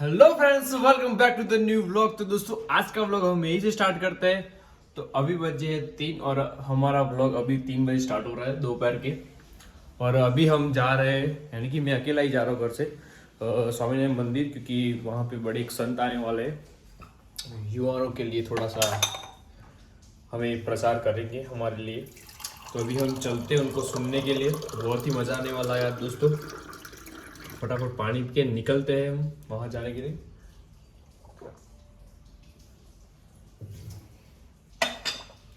Hello friends welcome back to the new vlog तो दोस्तों, आज का व्लॉग हम यहीं से स्टार्ट करते हैं। तो अभी बजे हैं तीन और हमारा व्लॉग अभी तीन बजे स्टार्ट हो रहा है, दोपहर के। और अभी हम जा रहे हैं, यानी कि मैं अकेला ही जा रहा हूँ घर से। स्वामीनारायण मंदिर, क्योंकि वहाँ पे बड़े एक संत आने वाले हैं। युवाओं के लिए थोड़ा सा हमें प्रचार करेंगे हमारे लिए। तो अभी हम चलते हैं उनको सुनने के लिए। बहुत ही मज़ा आने वाला है यार दोस्तों। फटाफट पानी के निकलते हैं हम। वहाँ जाने के लिए।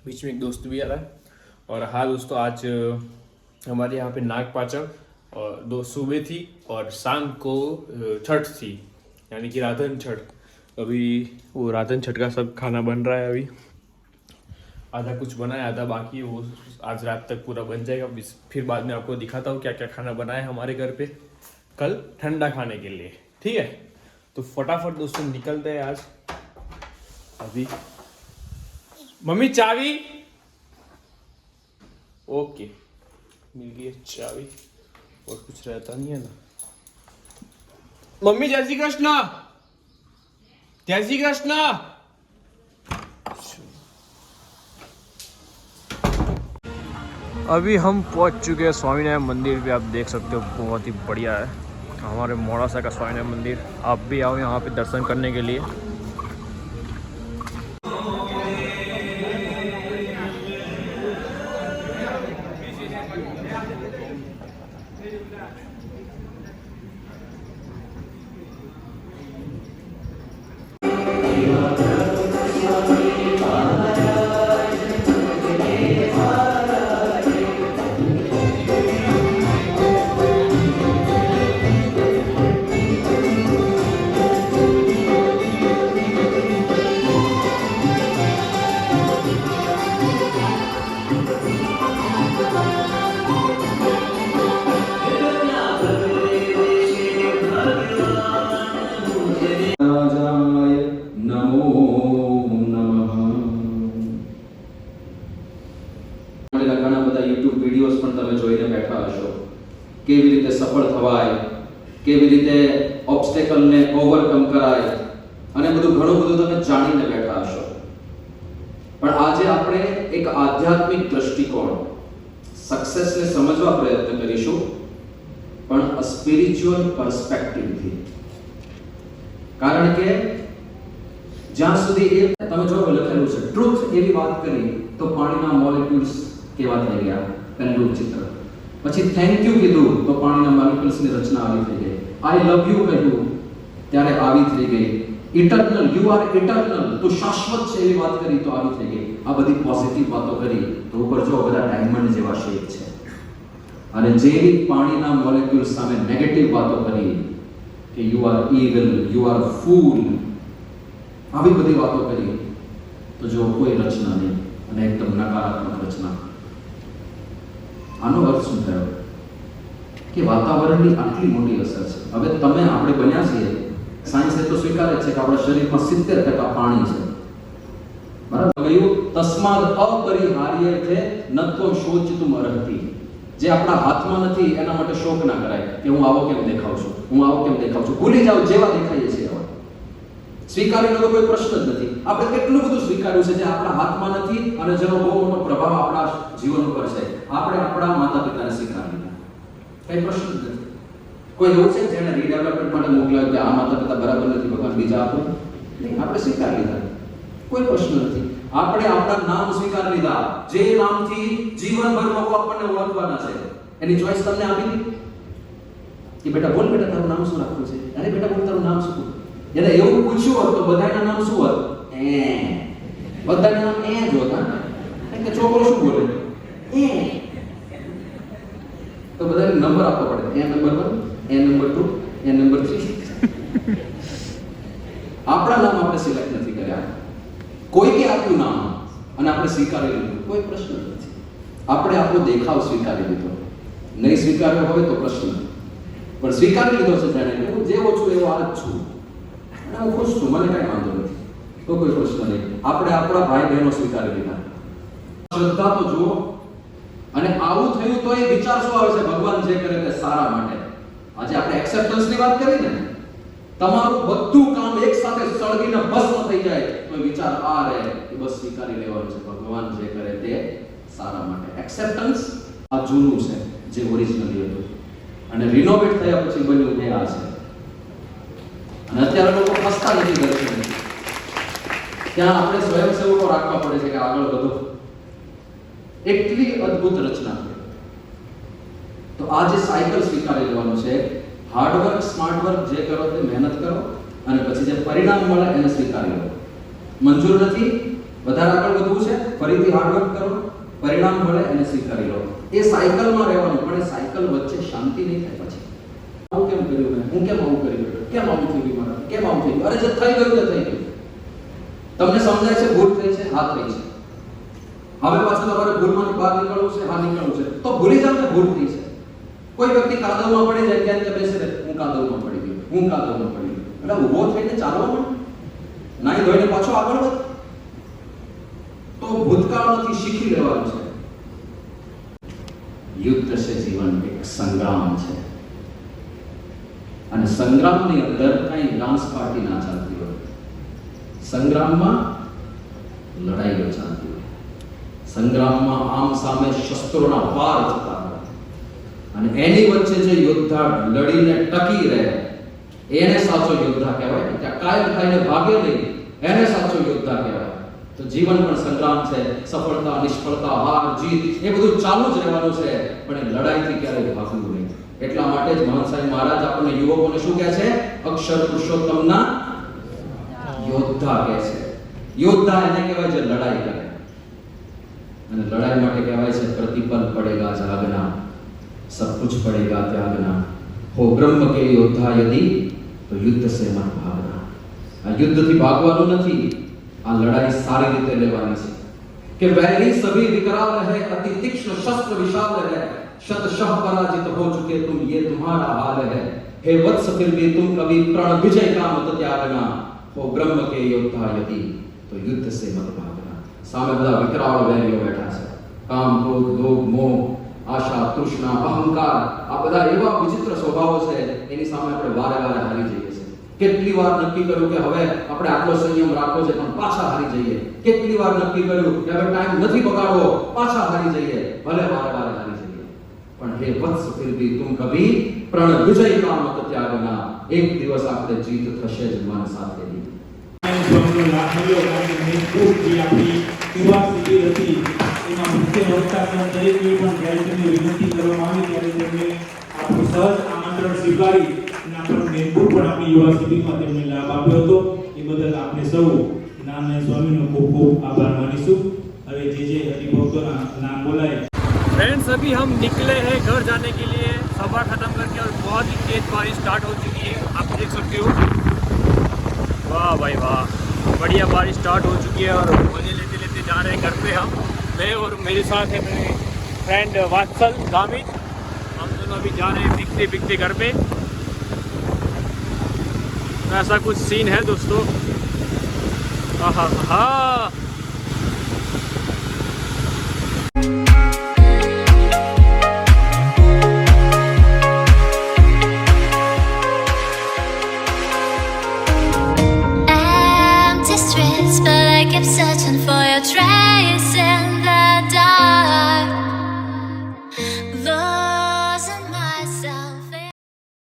बीच में एक दोस्त भी आ रहा है। और हाँ दोस्तों आज हमारे यहाँ पे नाग पाचक और दो सुबह थी और शाम को छठ थी यानी कि राधन छठ। अभी वो राधन छठ का सब खाना बन रहा है अभी। आधा कुछ बनाया आधा बाकी है, वो आज रात तक पूरा बन जाएगा। फिर बाद में आपको दिखाता हूँ क्या क्या खाना बनाया है हमारे घर पे। कल ठंडा खाने के लिए, ठीक है? तो फटाफट दोस्तों निकलते हैं आज। अभी। मम्मी चावी ओके। मिल गई चाबी। और कुछ रहता नहीं है ना। मम्मी, जय श्री कृष्ण। जय श्री कृष्ण। अभी हम पहुँच चुके हैं स्वामीनारायण मंदिर भी आप देख सकते हो, बहुत ही बढ़िया है। हमारे मोड़ासा का स्वामीनारायण मंदिर। आप भी आओ यहाँ पे दर्शन करने के लिए। કેવી રીતે ઓબ્સ્ટેકલને ઓવરકમ કરાય અને બધું ઘણું બધું તમે જાણીને બેઠા હશો. પણ આજે આપણે એક આધ્યાત્મિક દ્રષ્ટિકોણ સક્સેસને સમજવા પ્રયત્ન કરીશું, પણ સ્પિરિચ્યુઅલ પર્સપેક્ટિવથી કારણ કે જ્યાં સુધી એ તમે જો લખેલું છે ટ્રુથ એવી વાત કરી, તો પાણીના મોલેક્યુલ્સ કેવા થઈ ગયા? પહેલું ચિત્ર. પછી થેન્ક યુ કીધું તો પાણીના મોલેક્યુલ્સની રચના આવી થઈ ગઈ. આઈ લવ યુ કહ્યું. ત્યારે આવી થઈ ગઈ. ઇટર્નલ યુ આર ઇટર્નલ તો શાશ્વત છે એવી વાત કરી તો આવી થઈ ગઈ. આ બધી પોઝિટિવ વાતો કરી તો ઉપર જો બધા ડાયમંડ જેવા શેપ છે. અને જેવી પાણીના મોલેક્યુલ સામે નેગેટિવ વાતો કરી કે you are evil you are fool આવી બધી વાતો કરી, તો જો કોઈ રચના નહીં અને એકદમ નકારાત્મક રચના. આનો અર્થ શું થયો? કે વાતાવરણની આટલી મોટી અસર છે. હવે તમે આપણે બન્યા છીએ સાયન્સે તો સ્વીકારે છે કે આપણા શરીરમાં સિત્તેર ટકા પાણી છે. બરાબર? કહ્યું તસ્માદ અપરિહાર્ય છે નત્વ શોચિતુમ અર્હતિ જે આપણા હાથમાં નથી, એના માટે શોક ના કરાય કે હું આવો કેમ દેખાઉં છું? હું આવો કેમ દેખાઉં છું? ભૂલી જાવ જેવા દેખાઈએ છીએ તો કોઈ પ્રશ્ન જ નથી. આપણે કેટલું બધું સ્વીકાર્યું છે જે આપણા હાથમાં નથી અને જેનો બહુ મોટો પ્રભાવ આપણા જીવન ઉપર છે. આપણે આપણા માતા પિતાને સ્વીકારી લીધા કઈ પ્રશ્ન જ નથી. કોઈ એવું છે જેને રીડેવલપમેન્ટ માટે મોકલાવ્યું કે આ માતા પિતા બરાબર નથી, ભગવાન બીજા આપો? આપણે સ્વીકારી લીધા. કોઈ પ્રશ્ન નથી. આપણે આપણા નામ સ્વીકાર લીધા. જે નામથી જીવનભર લોકો આપણને ઓળખવાના છે, એની ચોઈસ તમને આપી દીધી? કે બેટા બોલ બેટા, તારું નામ શું રાખવું છે? અરે બેટા, બોલ, તારું નામ શું? એને એવું પૂછ્યું હોત તો બધાના નામ શું હોત? એ. બધાના નામ એ જ હોતા કે છોકરો શું બોલે? એ. તો બધાને નંબર આપવો પડે. એ નંબર વન, એ નંબર ટુ, એ નંબર થ્રી. આપણા નામ આપણે સિલેક્ટ નથી કર્યા. કોઈ કે આપ્યું નામ અને આપણે સ્વીકારી લીધું. કોઈ પ્રશ્ન નથી. આપણે આપણો દેખાવ સ્વીકારી લીધો. નહીં સ્વીકાર્યો હોય તો પ્રશ્ન પણ સ્વીકારી લીધો છે જાણે. હું જેવો છું એવો આ જ છું. હું ખુશ છું, મને કાંઈ વાંધો નથી. તો કોઈ પ્રશ્ન નહીં આપણે આપણા ભાઈ બહેનો સ્વીકારી લીધા. શ્રદ્ધા તો જુઓ. અને આવું થયું તો એ વિચાર શું આવે છે, ભગવાન જે કરે તે સારા માટે. આજે આપણે એક્સેપ્ટન્સની વાત કરી ને, તમારું બધું કામ એક સાથે સળગીને ભસ્મ થઈ જાય. તો વિચાર આ રહે કે બસ સ્વીકારી લેવાનું છે. ભગવાન જે કરે તે સારા માટે. એક્સેપ્ટન્સ આ જૂનું છે, જે ઓરિજિનલી હતું. અને રિનોવેટ થયા પછી બન્યું એ આ છે. અને અત્યારે લોકો પસ્તા નથી ઘરે ત્યાં આપણે સ્વયંસેવકો રાખવા પડે છે કે આગળ વધો. એટલી અદ્ભુત રચના તો આ જે સાયકલ સ્વીકારી લેવાનું છે હાર્ડવર્ક સ્માર્ટ જે કરો તે મહેનત કરો અને પછી જે પરિણામ મળે એને સ્વીકારી લો. મંજૂર નથી, વધારે આગળ વધવું છે, ફરીથી હાર્ડવર્ક કરો, પરિણામ મળે એને સ્વીકારી લો. એ સાયકલમાં રહેવાનું, પણ એ સાયકલ વચ્ચે શાંતિ નહીં થાય પછી. આવું કેમ કર્યું મેં? હું કેમ આવું કરી બેઠો કેમ આવું થઈ ગયું? કેમ આવું થઈ ગયું અરે જે થઈ ગયું તે થઈ ગયું? તમને સમજાય છે, ભૂલ થઈ છે? હા, થઈ છે. હવે પાછું તમારે ભૂલમાંથી બહાર નીકળવું છે, હા, નીકળવું છે. તો ભૂલી જાવ કે ભૂલ થઈ છે. કોઈ વ્યક્તિ કાદવમાં પડી જાય ત્યાં ત્યાં બેસે હું કાદવમાં પડી ગયો, હું કાદવમાં પડી ગયો. એટલે ઊભો થઈને ચાલવા માંડ. નાઈ ધોઈને પાછો આગળ વધ. તો ભૂતકાળમાંથી શીખી લેવાનું છે. યુદ્ધ છે જીવન એક સંગ્રામ છે. અને સંગ્રામની અંદર કઈ ડાન્સ પાર્ટી ના ચાલતી હોય. સંગ્રામમાં લડાઈઓ ચાલતી હોય. સંગ્રામમાં આમ સામે શસ્ત્રોના પાર થતા હોય. અને એની વચ્ચે જે યોદ્ધા લડીને ટકી રહે, એને સાચો યોદ્ધા કહેવાય. ત્યાં કાયમ ખાઈને ભાગે નહીં, એને સાચો યોદ્ધા કહેવાય. તો જીવન પણ સંગ્રામ છે, સફળતા, નિષ્ફળતા, હાર, જીત, એ બધું ચાલુ જ રહેવાનું છે. પણ એ લડાઈથી ક્યારેય ભાગવું નહીં. એટલા માટે જ મહાન સાહેબ મહારાજ આપણને યુવકોને શું કહે છે અક્ષર પુરુષોત્તમના યોદ્ધા કહે છે યોદ્ધા એને કહેવાય જે લડાઈ કરે અને લડાઈ માટે કહેવાય છે પ્રતિપલ પડેગા જાગના सब कुछ पड़ेगा त्यागना हो ब्रह्म के योद्धा यदि तो युद्ध से मत भागना આ યુદ્ધથી ભાગવાનું નથી આ લડાઈ સારી રીતે લેવાની છે કે વૈરી સભી વિકરાલ है अति तीक्ष्ण शस्त्र विशाल है शतशः पराजित हो चुके तुम ये तुम्हारा हाल है हे वत्स फिर भी तुम कभी प्रण विजय का मत त्यागना हो ब्रह्म के योद्धा यदि तो युद्ध से मत भागना સામે બધા વિકરાળ વૈરીઓ બેઠા છે કામ ક્રોધ લોભ મોહ આશા તૃષ્ણા અહંકાર આ બધા એવા વિચિત્ર સ્વભાવો છે એની સામે આપણે વારે વારે હારી જઈએ છીએ કેટલી વાર નક્કી કર્યું કે હવે આપણે આટલો સંયમ રાખવો છે પણ પાછા હારી જઈએ કેટલી વાર નક્કી કર્યું કે હવે ટાઈમ નથી બગાડવો પાછા હારી જઈએ ભલે વારે વારે હારી જઈએ પણ હે વત્સ ફિર ભી તુમ કભી પ્રણ વિજય કા મત ત્યાગના? એક દિવસ આપણે જીત થશે જ મન સાથે ની કારણ કે ખૂબ જે લાભ આપ્યો હતો. એ બદલ આપણે સૌ નામને સ્વામીનો ખૂબ ખૂબ આભાર માનીશું. હવે જે જે હરિભક્તોના નામ બોલાય फ्रेंड्स अभी हम निकले हैं घर जाने के लिए। सभा खत्म करके और बहुत ही तेज बारिश स्टार्ट हो चुकी है। आप देख सकते हो। वाह भाई वाह। बढ़िया बारिश स्टार्ट हो चुकी है और मज़े लेते लेते जा रहे हैं घर पे हम। मैं और मेरे साथ है मेरे फ्रेंड वात्सल, गामित। हम दोनों अभी जा रहे हैं बिकते बिकते घर पे। तो ऐसा कुछ सीन है दोस्तों। हाँ हाँ